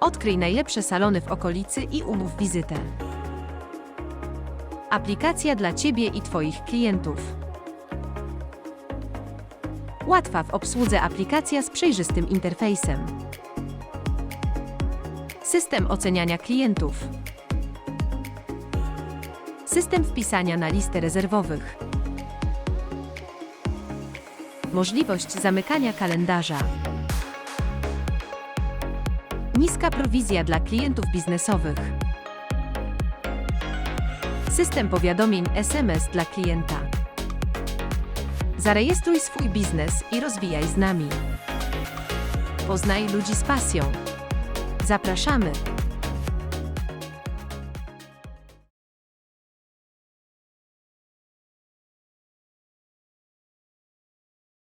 Odkryj najlepsze salony w okolicy i umów wizytę. Aplikacja dla Ciebie i Twoich klientów. Łatwa w obsłudze aplikacja z przejrzystym interfejsem. System oceniania klientów. System wpisania na listę rezerwowych. Możliwość zamykania kalendarza. Niska prowizja dla klientów biznesowych. System powiadomień SMS dla klienta. Zarejestruj swój biznes i rozwijaj z nami. Poznaj ludzi z pasją. Zapraszamy!